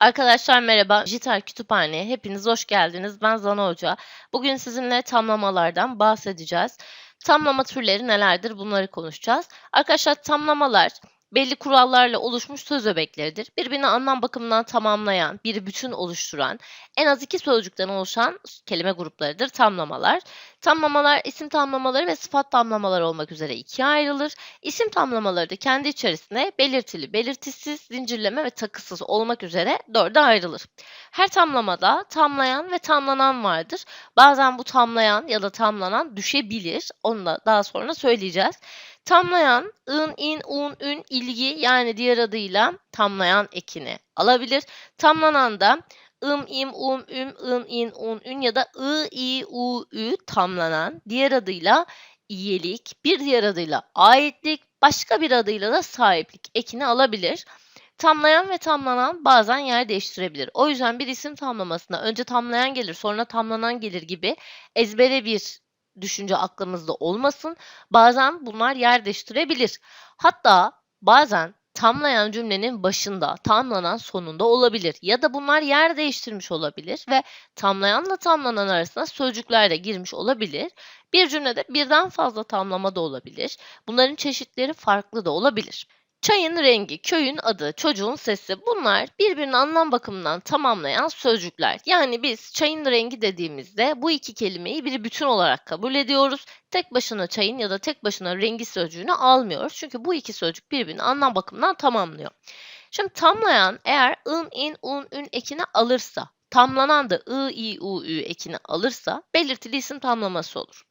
Arkadaşlar merhaba. Dijital Kütüphane'ye hepiniz hoş geldiniz. Ben Zana Hoca. Bugün sizinle tamlamalardan bahsedeceğiz. Tamlama türleri nelerdir bunları konuşacağız. Arkadaşlar tamlamalar belli kurallarla oluşmuş söz öbekleridir. Birbirini anlam bakımından tamamlayan, bir bütün oluşturan, en az iki sözcükten oluşan kelime gruplarıdır tamlamalar. Tamlamalar isim tamlamaları ve sıfat tamlamaları olmak üzere ikiye ayrılır. İsim tamlamaları da kendi içerisinde belirtili, belirtisiz, zincirleme ve takısız olmak üzere dörde ayrılır. Her tamlamada tamlayan ve tamlanan vardır. Bazen bu tamlayan ya da tamlanan düşebilir. Onu da daha sonra söyleyeceğiz. Tamlayan ın, in, un, ün, ilgi yani diğer adıyla tamlayan ekini alabilir. Tamlanan da ım, im, um, üm, ın, in, un, ün ya da ı, i, u, ü tamlanan diğer adıyla iyilik, bir diğer adıyla aitlik, başka bir adıyla da sahiplik ekini alabilir. Tamlayan ve tamlanan bazen yer değiştirebilir. O yüzden bir isim tamlamasına önce tamlayan gelir sonra tamlanan gelir gibi ezbere bir düşünce aklımızda olmasın. Bazen bunlar yer değiştirebilir. Hatta bazen tamlayan cümlenin başında, tamlanan sonunda olabilir. Ya da bunlar yer değiştirmiş olabilir ve tamlayanla tamlanan arasında sözcükler de girmiş olabilir. Bir cümlede birden fazla tamlama da olabilir. Bunların çeşitleri farklı da olabilir. Çayın rengi, köyün adı, çocuğun sesi bunlar birbirini anlam bakımından tamamlayan sözcükler. Yani biz çayın rengi dediğimizde bu iki kelimeyi bir bütün olarak kabul ediyoruz. Tek başına çayın ya da tek başına rengi sözcüğünü almıyoruz. Çünkü bu iki sözcük birbirini anlam bakımından tamamlıyor. Şimdi tamlayan eğer ın, in, un, ün ekini alırsa, tamlanan da ı, i, u, ü ekini alırsa belirtili isim tamlaması olur.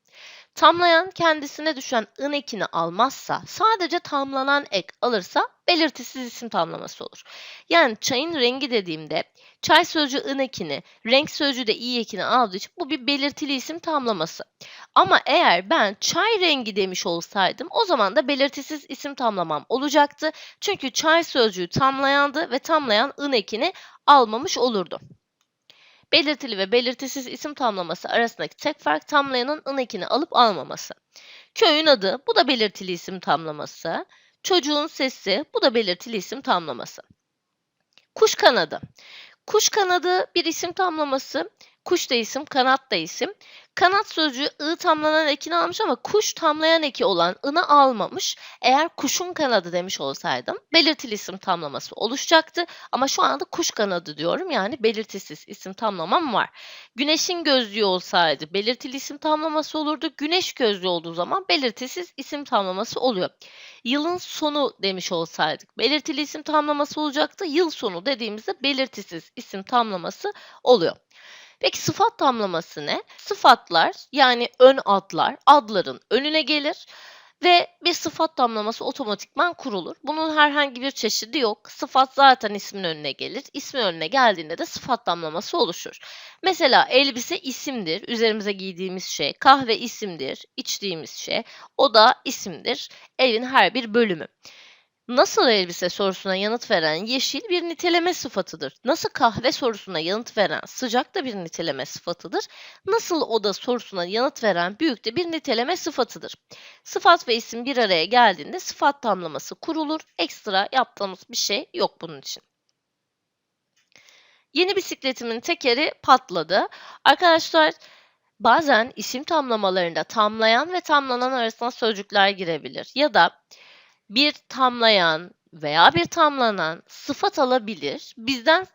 Tamlayan kendisine düşen ın ekini almazsa, sadece tamlanan ek alırsa belirtisiz isim tamlaması olur. Yani çayın rengi dediğimde çay sözcüğü ın ekini, renk sözcüğü de i ekini aldığı için bu bir belirtili isim tamlaması. Ama eğer ben çay rengi demiş olsaydım o zaman da belirtisiz isim tamlamam olacaktı. Çünkü çay sözcüğü tamlayandı ve tamlayan ın ekini almamış olurdu. Belirtili ve belirtisiz isim tamlaması arasındaki tek fark tamlayanın ın ekini alıp almaması. Köyün adı, bu da belirtili isim tamlaması. Çocuğun sesi, bu da belirtili isim tamlaması. Kuş kanadı. Kuş kanadı bir isim tamlaması. Kuş da isim, kanat da isim. Kanat sözcüğü ı tamlanan ekini almış ama kuş tamlayan eki olan ını almamış. Eğer kuşun kanadı demiş olsaydım belirtili isim tamlaması oluşacaktı. Ama şu anda kuş kanadı diyorum yani belirtisiz isim tamlamam var. Güneşin gözlüğü olsaydı belirtili isim tamlaması olurdu. Güneş gözlüğü olduğu zaman belirtisiz isim tamlaması oluyor. Yılın sonu demiş olsaydık belirtili isim tamlaması olacaktı. Yıl sonu dediğimizde belirtisiz isim tamlaması oluyor. Peki sıfat tamlaması ne? Sıfatlar yani ön adlar adların önüne gelir ve bir sıfat tamlaması otomatikman kurulur. Bunun herhangi bir çeşidi yok. Sıfat zaten ismin önüne gelir. İsmin önüne geldiğinde de sıfat tamlaması oluşur. Mesela elbise isimdir, üzerimize giydiğimiz şey. Kahve isimdir, içtiğimiz şey. O da isimdir, evin her bir bölümü. Nasıl elbise sorusuna yanıt veren yeşil bir niteleme sıfatıdır. Nasıl kahve sorusuna yanıt veren sıcak da bir niteleme sıfatıdır. Nasıl oda sorusuna yanıt veren büyük de bir niteleme sıfatıdır. Sıfat ve isim bir araya geldiğinde sıfat tamlaması kurulur. Ekstra yaptığımız bir şey yok bunun için. Yeni bisikletimin tekeri patladı. Arkadaşlar bazen isim tamlamalarında tamlayan ve tamlanan arasında sözcükler girebilir. Ya da bir tamlayan veya bir tamlanan sıfat alabilir. Bizden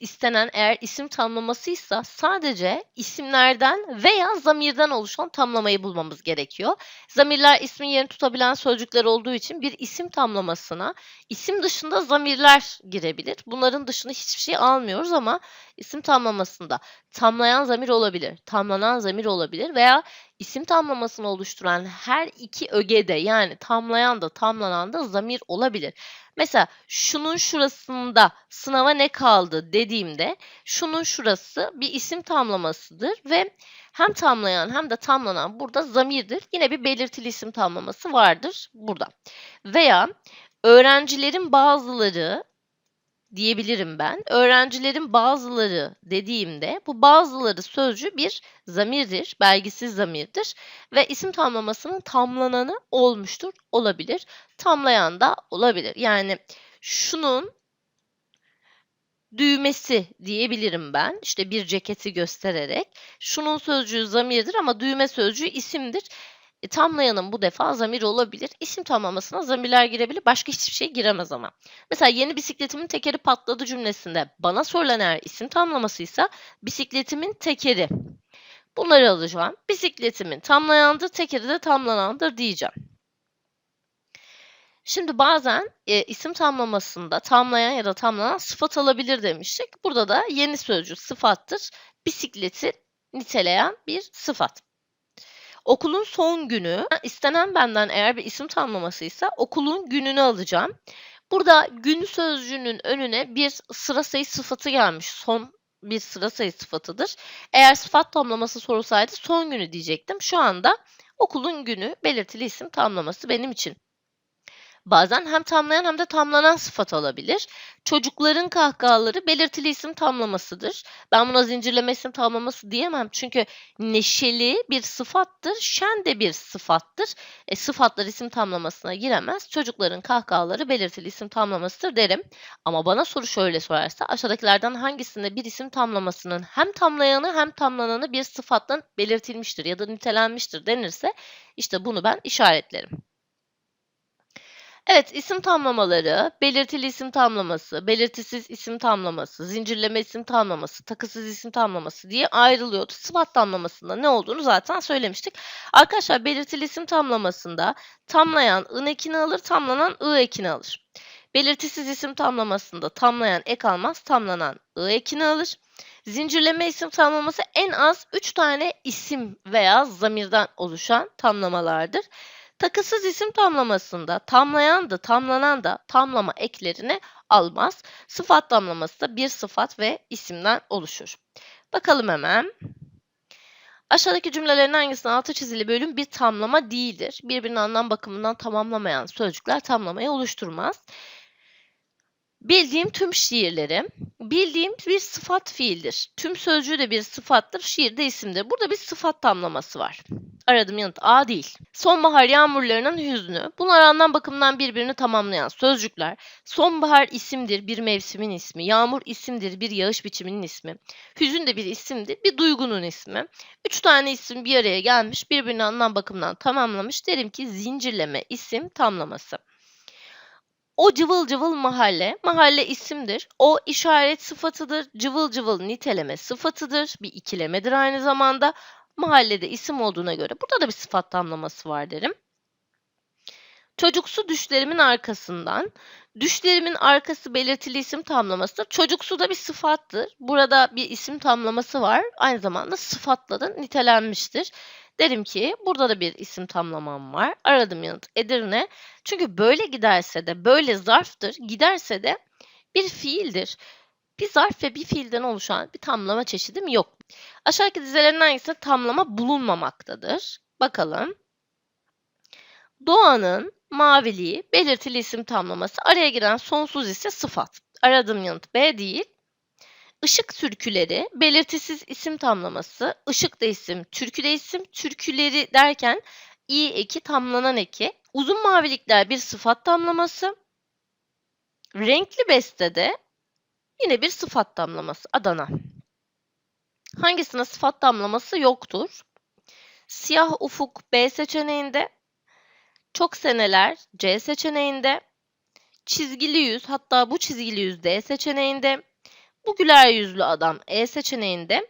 istenen eğer isim tamlamasıysa sadece isimlerden veya zamirden oluşan tamlamayı bulmamız gerekiyor. Zamirler ismin yerini tutabilen sözcükler olduğu için bir isim tamlamasına isim dışında zamirler girebilir. Bunların dışında hiçbir şey almıyoruz ama isim tamlamasında tamlayan zamir olabilir, tamlanan zamir olabilir veya isim tamlamasını oluşturan her iki ögede yani tamlayan da tamlanan da zamir olabilir. Mesela şunun şurasında sınava ne kaldı dediğimde şunun şurası bir isim tamlamasıdır ve hem tamlayan hem de tamlanan burada zamirdir. Yine bir belirtili isim tamlaması vardır burada. Veya öğrencilerin bazıları diyebilirim ben. Öğrencilerin bazıları dediğimde bu bazıları sözcüğü bir zamirdir, belgisiz zamirdir ve isim tamlamasının tamlananı olmuştur, olabilir. Tamlayan da olabilir. Yani şunun düğmesi diyebilirim ben. İşte bir ceketi göstererek. Şunun sözcüğü zamirdir ama düğme sözcüğü isimdir. E, tamlayanın bu defa zamir olabilir. İsim tamlamasına zamirler girebilir. Başka hiçbir şey giremez ama. Mesela yeni bisikletimin tekeri patladı cümlesinde bana sorulan eğer isim tamlamasıysa bisikletimin tekeri. Bunları alacağım. Bisikletimin tamlayandır, tekeri de tamlanandır diyeceğim. Şimdi bazen e, isim tamlamasında tamlayan ya da tamlanan sıfat alabilir demiştik. Burada da yeni sözcük sıfattır. Bisikleti niteleyen bir sıfat. Okulun son günü, istenen benden eğer bir isim tamlamasıysa okulun gününü alacağım. Burada gün sözcüğünün önüne bir sıra sayı sıfatı gelmiş. Son bir sıra sayı sıfatıdır. Eğer sıfat tamlaması sorulsaydı son günü diyecektim. Şu anda okulun günü belirtili isim tamlaması benim için. Bazen hem tamlayan hem de tamlanan sıfat alabilir. Çocukların kahkahaları belirtili isim tamlamasıdır. Ben buna zincirleme isim tamlaması diyemem. Çünkü neşeli bir sıfattır, şen de bir sıfattır. E, sıfatlar isim tamlamasına giremez. Çocukların kahkahaları belirtili isim tamlamasıdır derim. Ama bana soru şöyle sorarsa aşağıdakilerden hangisinde bir isim tamlamasının hem tamlayanı hem tamlananı bir sıfatla belirtilmiştir ya da nitelenmiştir denirse işte bunu ben işaretlerim. Evet, isim tamlamaları, belirtili isim tamlaması, belirtisiz isim tamlaması, zincirleme isim tamlaması, takısız isim tamlaması diye ayrılıyordu. Sıfat tamlamasında ne olduğunu zaten söylemiştik. Arkadaşlar belirtili isim tamlamasında tamlayan ın ekini alır, tamlanan ı ekini alır. Belirtisiz isim tamlamasında tamlayan ek almaz, tamlanan ı ekini alır. Zincirleme isim tamlaması en az 3 tane isim veya zamirden oluşan tamlamalardır. Takısız isim tamlamasında tamlayan da tamlanan da tamlama eklerini almaz. Sıfat tamlaması da bir sıfat ve isimden oluşur. Bakalım hemen. Aşağıdaki cümlelerin hangisinin altı çizili bölüm bir tamlama değildir. Birbirinin anlam bakımından tamamlamayan sözcükler tamlamayı oluşturmaz. Bildiğim tüm şiirleri, bildiğim bir sıfat fiildir. Tüm sözcüğü de bir sıfattır, şiir de isimdir. Burada bir sıfat tamlaması var. Aradım yanıt A değil. Sonbahar yağmurlarının hüznü. Bunlar anlam bakımından birbirini tamamlayan sözcükler. Sonbahar isimdir, bir mevsimin ismi. Yağmur isimdir, bir yağış biçiminin ismi. Hüzün de bir isimdir, bir duygunun ismi. Üç tane isim bir araya gelmiş, birbirini anlam bakımından tamamlamış. Derim ki zincirleme isim tamlaması. O cıvıl cıvıl mahalle. Mahalle isimdir. O işaret sıfatıdır. Cıvıl cıvıl niteleme sıfatıdır. Bir ikilemedir aynı zamanda. Mahallede isim olduğuna göre burada da bir sıfat tamlaması var derim. Çocuksu düşlerimin arkasından. Düşlerimin arkası belirtili isim tamlamasıdır. Çocuksu da bir sıfattır. Burada bir isim tamlaması var. Aynı zamanda sıfatla da nitelenmiştir. Derim ki burada da bir isim tamlamam var. Aradım yanıt Edirne. Çünkü böyle giderse de böyle zarftır. Giderse de bir fiildir. Bir zarf ve bir fiilden oluşan bir tamlama çeşidim yok. Aşağıdaki dizelerin hangisinde tamlama bulunmamaktadır? Bakalım. Doğanın maviliği belirtili isim tamlaması. Araya giren sonsuz ise sıfat. Aradığım yanıt B değil. Işık türküleri belirtisiz isim tamlaması. Işık da isim, türkü de isim. Türküleri derken i eki tamlanan eki. Uzun mavilikler bir sıfat tamlaması. Renkli bestede yine bir sıfat tamlaması. Adana. Hangisine sıfat damlaması yoktur? Siyah ufuk B seçeneğinde, çok seneler C seçeneğinde, çizgili yüz hatta bu çizgili yüz D seçeneğinde, bu güler yüzlü adam E seçeneğinde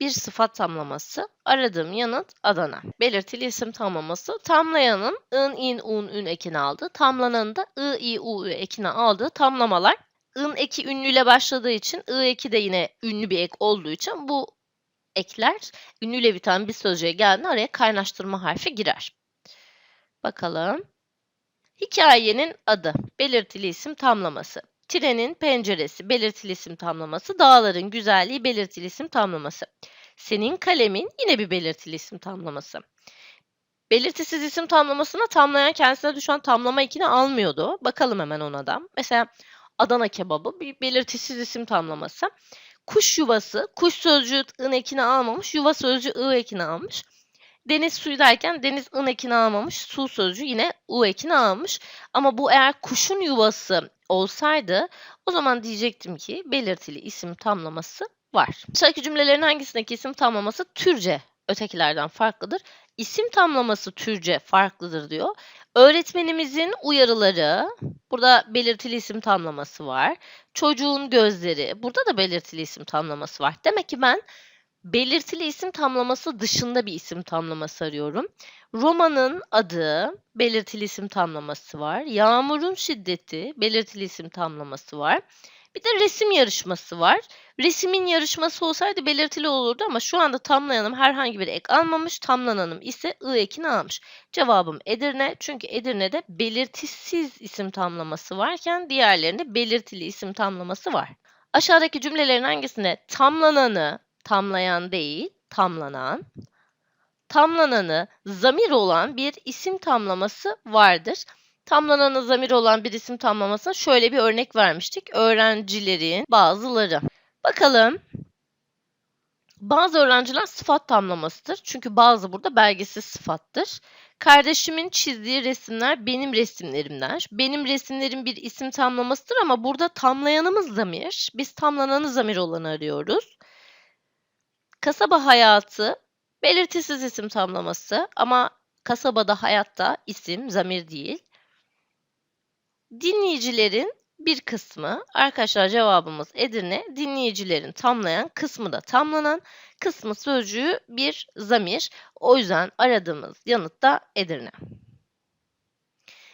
bir sıfat tamlaması. Aradığım yanıt Adana. Belirtili isim tamlaması. Tamlayanın ın, in, un, ün ekini aldığı, tamlananın da ı, i, u, ü ekini aldığı tamlamalar. In eki ünlüyle başladığı için ı eki de yine ünlü bir ek olduğu için bu ekler ünlüyle biten bir sözcüğe geldiğinde araya kaynaştırma harfi girer. Bakalım. Hikayenin adı, belirtili isim tamlaması. Trenin penceresi, belirtili isim tamlaması. Dağların güzelliği, belirtili isim tamlaması. Senin kalemin yine bir belirtili isim tamlaması. Belirtisiz isim tamlamasına tamlayan kendisine düşen tamlama ekini almıyordu. Bakalım hemen ona da. Mesela Adana kebabı bir belirtisiz isim tamlaması. Kuş yuvası, kuş sözcüğü ın ekini almamış, yuva sözcüğü ı ekini almış. Deniz suyu derken deniz ın ekini almamış, su sözcüğü yine u ekini almış. Ama bu eğer kuşun yuvası olsaydı o zaman diyecektim ki belirtili isim tamlaması var. Aşağıdaki cümlelerin hangisindeki isim tamlaması türce ötekilerden farklıdır? İsim tamlaması türce farklıdır diyor. Öğretmenimizin uyarıları, burada belirtili isim tamlaması var. Çocuğun gözleri, burada da belirtili isim tamlaması var. Demek ki ben belirtili isim tamlaması dışında bir isim tamlaması arıyorum. Romanın adı, belirtili isim tamlaması var. Yağmurun şiddeti, belirtili isim tamlaması var. Bir de resim yarışması var. Resimin yarışması olsaydı belirtili olurdu ama şu anda tamlayanım herhangi bir ek almamış. Tamlananım ise ı ekini almış. Cevabım Edirne. Çünkü Edirne'de belirtisiz isim tamlaması varken diğerlerinde belirtili isim tamlaması var. Aşağıdaki cümlelerin hangisinde tamlananı, tamlayan değil, tamlanan, tamlananı zamir olan bir isim tamlaması vardır. Tamlananı zamir olan bir isim tamlamasına şöyle bir örnek vermiştik. Öğrencilerin bazıları. Bakalım. Bazı öğrenciler sıfat tamlamasıdır. Çünkü bazı burada belgesiz sıfattır. Kardeşimin çizdiği resimler benim resimlerimden. Benim resimlerim bir isim tamlamasıdır ama burada tamlayanımız zamir. Biz tamlananı zamir olanı arıyoruz. Kasaba hayatı belirtisiz isim tamlaması ama kasabada hayatta isim, zamir değil. Dinleyicilerin bir kısmı, arkadaşlar cevabımız Edirne, dinleyicilerin tamlayan kısmı da tamlanan, kısmı sözcüğü bir zamir. O yüzden aradığımız yanıt da Edirne.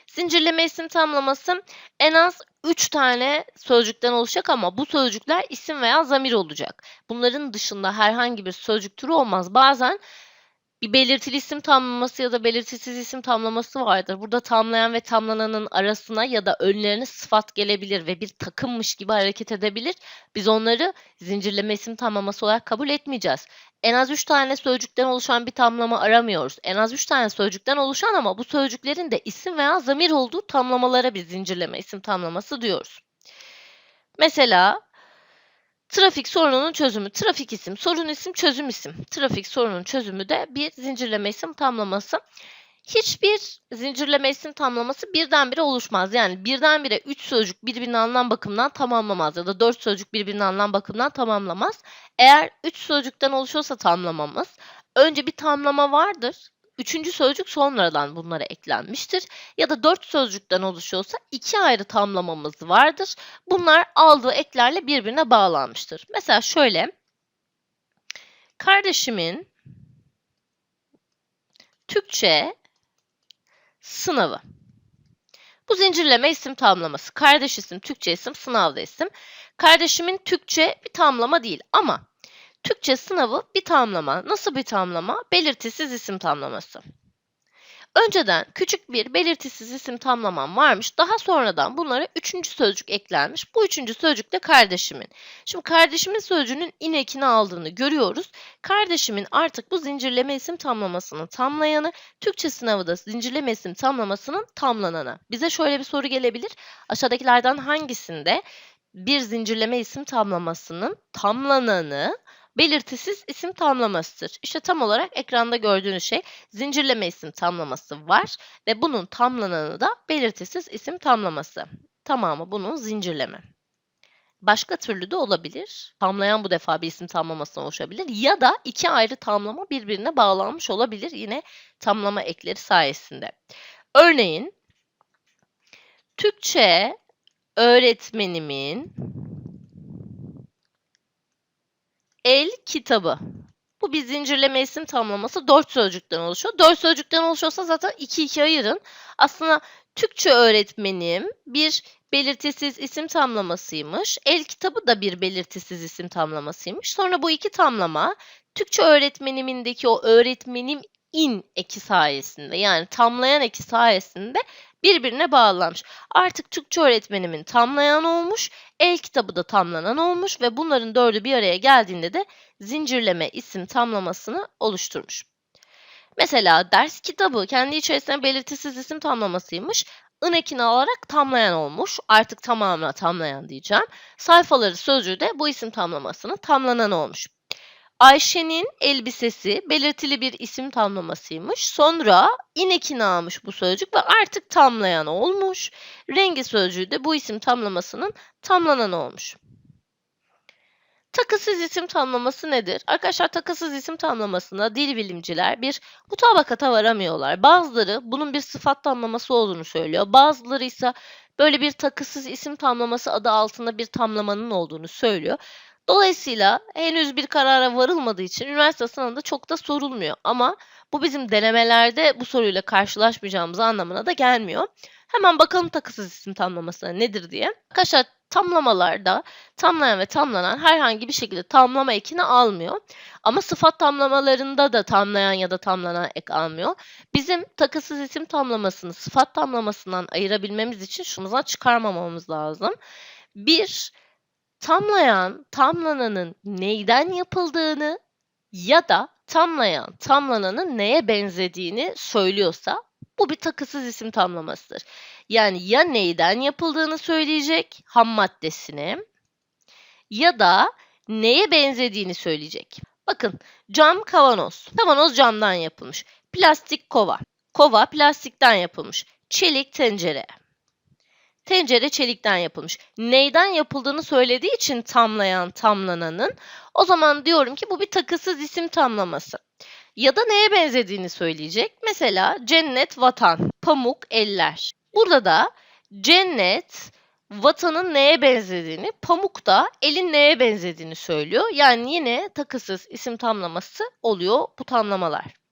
Zincirleme isim tamlaması en az 3 tane sözcükten oluşacak ama bu sözcükler isim veya zamir olacak. Bunların dışında herhangi bir sözcük türü olmaz. Bazen bir belirtili isim tamlaması ya da belirtisiz isim tamlaması vardır. Burada tamlayan ve tamlananın arasına ya da önlerine sıfat gelebilir ve bir takımmış gibi hareket edebilir. Biz onları zincirleme isim tamlaması olarak kabul etmeyeceğiz. En az 3 tane sözcükten oluşan bir tamlama aramıyoruz. En az 3 tane sözcükten oluşan ama bu sözcüklerin de isim veya zamir olduğu tamlamalara biz zincirleme isim tamlaması diyoruz. Mesela Trafik sorununun çözümü. Trafik isim, sorun isim, çözüm isim. Trafik sorunun çözümü de bir zincirleme isim tamlaması. Hiçbir zincirleme isim tamlaması birdenbire oluşmaz. Yani birdenbire 3 sözcük birbirinin anlam bakımından tamamlamaz ya da 4 sözcük birbirinin anlam bakımından tamamlamaz. Eğer 3 sözcükten oluşuyorsa tamlamamız önce bir tamlama vardır. Üçüncü sözcük sonradan bunlara eklenmiştir. Ya da dört sözcükten oluşuyorsa iki ayrı tamlamamız vardır. Bunlar aldığı eklerle birbirine bağlanmıştır. Mesela şöyle. Kardeşimin Türkçe sınavı. Bu zincirleme isim tamlaması. Kardeş isim, Türkçe isim, sınavda isim. Kardeşimin Türkçe bir tamlama değil ama Türkçe sınavı bir tamlama. Nasıl bir tamlama? Belirtisiz isim tamlaması. Önceden küçük bir belirtisiz isim tamlamam varmış. Daha sonradan bunlara üçüncü sözcük eklenmiş. Bu üçüncü sözcük de kardeşimin. Şimdi kardeşimin sözcüğünün inekini aldığını görüyoruz. Kardeşimin artık bu zincirleme isim tamlamasının tamlayanı, Türkçe sınavı da zincirleme isim tamlamasının tamlananı. Bize şöyle bir soru gelebilir. Aşağıdakilerden hangisinde bir zincirleme isim tamlamasının tamlananı belirtisiz isim tamlamasıdır. İşte tam olarak ekranda gördüğünüz şey zincirleme isim tamlaması var ve bunun tamlananı da belirtisiz isim tamlaması. Tamamı bunun zincirleme. Başka türlü de olabilir. Tamlayan bu defa bir isim tamlamasına oluşabilir. Ya da iki ayrı tamlama birbirine bağlanmış olabilir yine tamlama ekleri sayesinde. Örneğin Türkçe öğretmenimin El kitabı. Bu bir zincirleme isim tamlaması dört sözcükten oluşuyor. Dört sözcükten oluşuyorsa zaten iki iki ayırın. Aslında Türkçe öğretmenim bir belirtisiz isim tamlamasıymış. El kitabı da bir belirtisiz isim tamlamasıymış. Sonra bu iki tamlama Türkçe öğretmenimindeki o öğretmenim in eki sayesinde yani tamlayan eki sayesinde birbirine bağlanmış. Artık Türkçe öğretmenimin tamlayan olmuş, el kitabı da tamlanan olmuş ve bunların dördü bir araya geldiğinde de zincirleme isim tamlamasını oluşturmuş. Mesela ders kitabı kendi içerisinde belirtisiz isim tamlamasıymış. ın ekini alarak tamlayan olmuş. Artık tamamına tamlayan diyeceğim. Sayfaları sözcüğü de bu isim tamlamasının tamlanan olmuş. Ayşe'nin elbisesi belirtili bir isim tamlamasıymış. Sonra inekini almış bu sözcük ve artık tamlayan olmuş. Rengi sözcüğü de bu isim tamlamasının tamlanan olmuş. Takısız isim tamlaması nedir? Arkadaşlar takısız isim tamlamasında dil bilimciler bir mutabakata varamıyorlar. Bazıları bunun bir sıfat tamlaması olduğunu söylüyor. Bazıları ise böyle bir takısız isim tamlaması adı altında bir tamlamanın olduğunu söylüyor. Dolayısıyla henüz bir karara varılmadığı için üniversite sınavında çok da sorulmuyor. Ama bu bizim denemelerde bu soruyla karşılaşmayacağımız anlamına da gelmiyor. Hemen bakalım takısız isim tamlaması nedir diye. Arkadaşlar tamlamalarda tamlayan ve tamlanan herhangi bir şekilde tamlama ekini almıyor. Ama sıfat tamlamalarında da tamlayan ya da tamlanan ek almıyor. Bizim takısız isim tamlamasını sıfat tamlamasından ayırabilmemiz için şundan çıkarmamamız lazım. Bir, tamlayan, tamlananın neyden yapıldığını ya da tamlayan, tamlananın neye benzediğini söylüyorsa bu bir takısız isim tamlamasıdır. Yani ya neyden yapıldığını söyleyecek ham maddesini ya da neye benzediğini söyleyecek. Bakın cam kavanoz. Kavanoz camdan yapılmış. Plastik kova. Kova plastikten yapılmış. Çelik tencere. Tencere çelikten yapılmış. Neyden yapıldığını söylediği için tamlayan tamlananın o zaman diyorum ki bu bir takısız isim tamlaması. Ya da neye benzediğini söyleyecek. Mesela cennet vatan, pamuk eller. Burada da cennet vatanın neye benzediğini, pamuk da elin neye benzediğini söylüyor. Yani yine takısız isim tamlaması oluyor bu tamlamalar.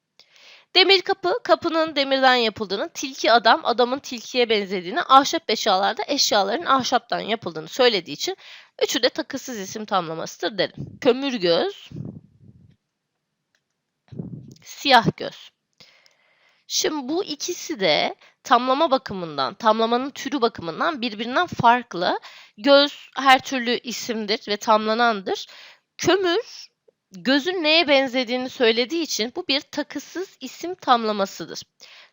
Demir kapı, kapının demirden yapıldığını, tilki adam, adamın tilkiye benzediğini, ahşap eşyalarda eşyaların ahşaptan yapıldığını söylediği için üçü de takısız isim tamlamasıdır derim. Kömür göz, siyah göz. Şimdi bu ikisi de tamlama bakımından, tamlamanın türü bakımından birbirinden farklı. Göz her türlü isimdir ve tamlanandır. Kömür gözün neye benzediğini söylediği için bu bir takısız isim tamlamasıdır.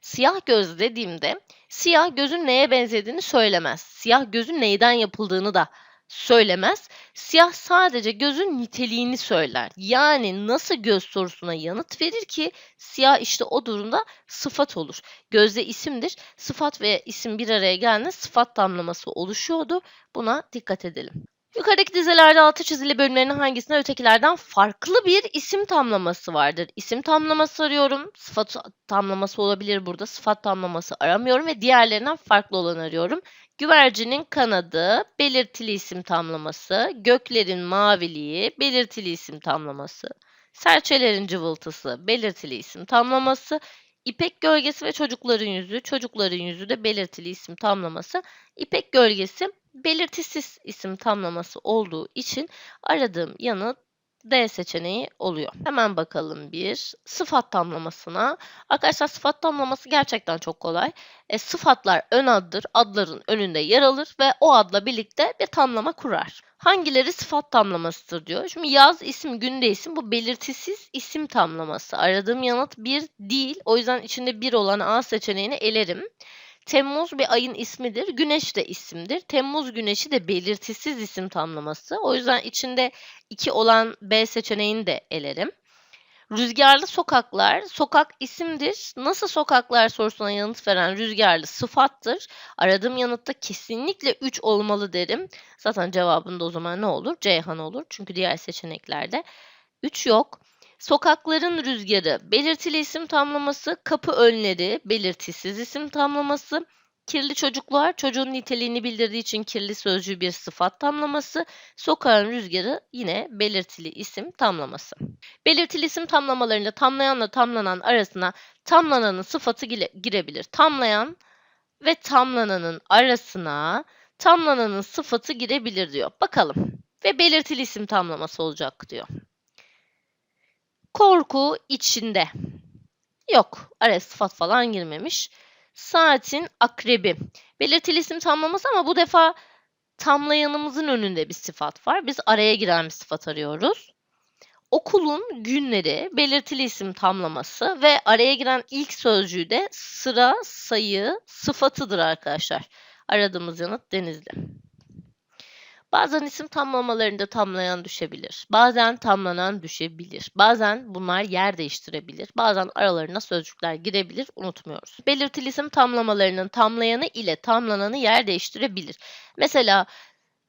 Siyah göz dediğimde siyah gözün neye benzediğini söylemez. Siyah gözün neyden yapıldığını da söylemez. Siyah sadece gözün niteliğini söyler. Yani nasıl göz sorusuna yanıt verir ki siyah işte o durumda sıfat olur. Gözde isimdir. Sıfat ve isim bir araya geldiğinde sıfat tamlaması oluşuyordu. Buna dikkat edelim. Yukarıdaki dizelerde altı çizili bölümlerinin hangisinde ötekilerden farklı bir isim tamlaması vardır? İsim tamlaması arıyorum. Sıfat tamlaması olabilir burada. Sıfat tamlaması aramıyorum ve diğerlerinden farklı olan arıyorum. Güvercinin kanadı, belirtili isim tamlaması. Göklerin maviliği, belirtili isim tamlaması. Serçelerin cıvıltısı, belirtili isim tamlaması. İpek gölgesi ve çocukların yüzü, çocukların yüzü de belirtili isim tamlaması. İpek gölgesi belirtisiz isim tamlaması olduğu için aradığım yanıt D seçeneği oluyor. Hemen bakalım bir sıfat tamlamasına. Arkadaşlar sıfat tamlaması gerçekten çok kolay. E, sıfatlar ön addır. Adların önünde yer alır ve o adla birlikte bir tamlama kurar. Hangileri sıfat tamlamasıdır diyor. Şimdi yaz, isim, günde isim bu belirtisiz isim tamlaması. Aradığım yanıt bir değil. O yüzden içinde bir olan A seçeneğini elerim. Temmuz bir ayın ismidir. Güneş de isimdir. Temmuz güneşi de belirtisiz isim tamlaması. O yüzden içinde iki olan B seçeneğini de elerim. Rüzgarlı sokaklar, sokak isimdir. Nasıl sokaklar sorusuna yanıt veren rüzgarlı sıfattır. Aradığım yanıtta kesinlikle 3 olmalı derim. Zaten cevabında o zaman ne olur? Ceyhan olur. Çünkü diğer seçeneklerde 3 yok. Sokakların rüzgarı, belirtili isim tamlaması, kapı önleri, belirtisiz isim tamlaması, kirli çocuklar, çocuğun niteliğini bildirdiği için kirli sözcüğü bir sıfat tamlaması, sokağın rüzgarı yine belirtili isim tamlaması. Belirtili isim tamlamalarında tamlayanla tamlanan arasına tamlananın sıfatı girebilir. Tamlayan ve tamlananın arasına tamlananın sıfatı girebilir diyor. Bakalım. Ve belirtili isim tamlaması olacak diyor. Korku içinde. Yok. Araya sıfat falan girmemiş. Saatin akrebi. Belirtili isim tamlaması ama bu defa tamlayanımızın önünde bir sıfat var. Biz araya giren bir sıfat arıyoruz. Okulun günleri belirtili isim tamlaması ve araya giren ilk sözcüğü de sıra, sayı, sıfatıdır arkadaşlar. Aradığımız yanıt Denizli. Bazen isim tamlamalarında tamlayan düşebilir. Bazen tamlanan düşebilir. Bazen bunlar yer değiştirebilir. Bazen aralarına sözcükler girebilir. Unutmuyoruz. Belirtili isim tamlamalarının tamlayanı ile tamlananı yer değiştirebilir. Mesela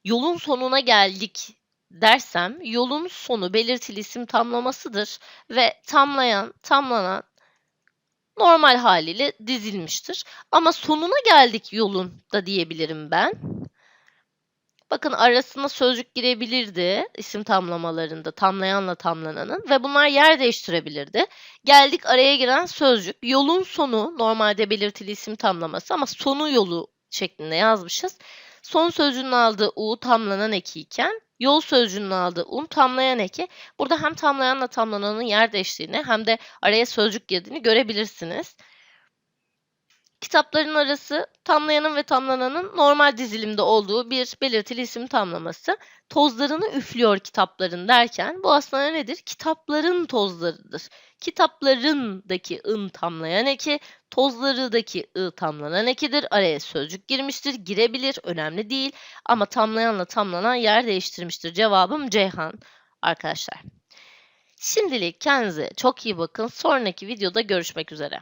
yolun sonuna geldik dersem yolun sonu belirtili isim tamlamasıdır ve tamlayan, tamlanan normal haliyle dizilmiştir. Ama sonuna geldik yolun da diyebilirim ben. Bakın arasına sözcük girebilirdi isim tamlamalarında tamlayanla tamlananın ve bunlar yer değiştirebilirdi. Geldik araya giren sözcük yolun sonu normalde belirtili isim tamlaması ama sonu yolu şeklinde yazmışız. Son sözcüğün aldığı u tamlanan eki iken yol sözcüğünün aldığı un tamlayan eki. Burada hem tamlayanla tamlananın yer değiştiğini hem de araya sözcük girdiğini görebilirsiniz. Kitapların arası tamlayanın ve tamlananın normal dizilimde olduğu bir belirtili isim tamlaması. Tozlarını üflüyor kitapların derken bu aslında nedir? Kitapların tozlarıdır. Kitaplarındaki ın tamlayan eki, tozlarıdaki ı tamlanan ekidir. Araya sözcük girmiştir, girebilir, önemli değil. Ama tamlayanla tamlanan yer değiştirmiştir. Cevabım Ceyhan arkadaşlar. Şimdilik kendinize çok iyi bakın. Sonraki videoda görüşmek üzere.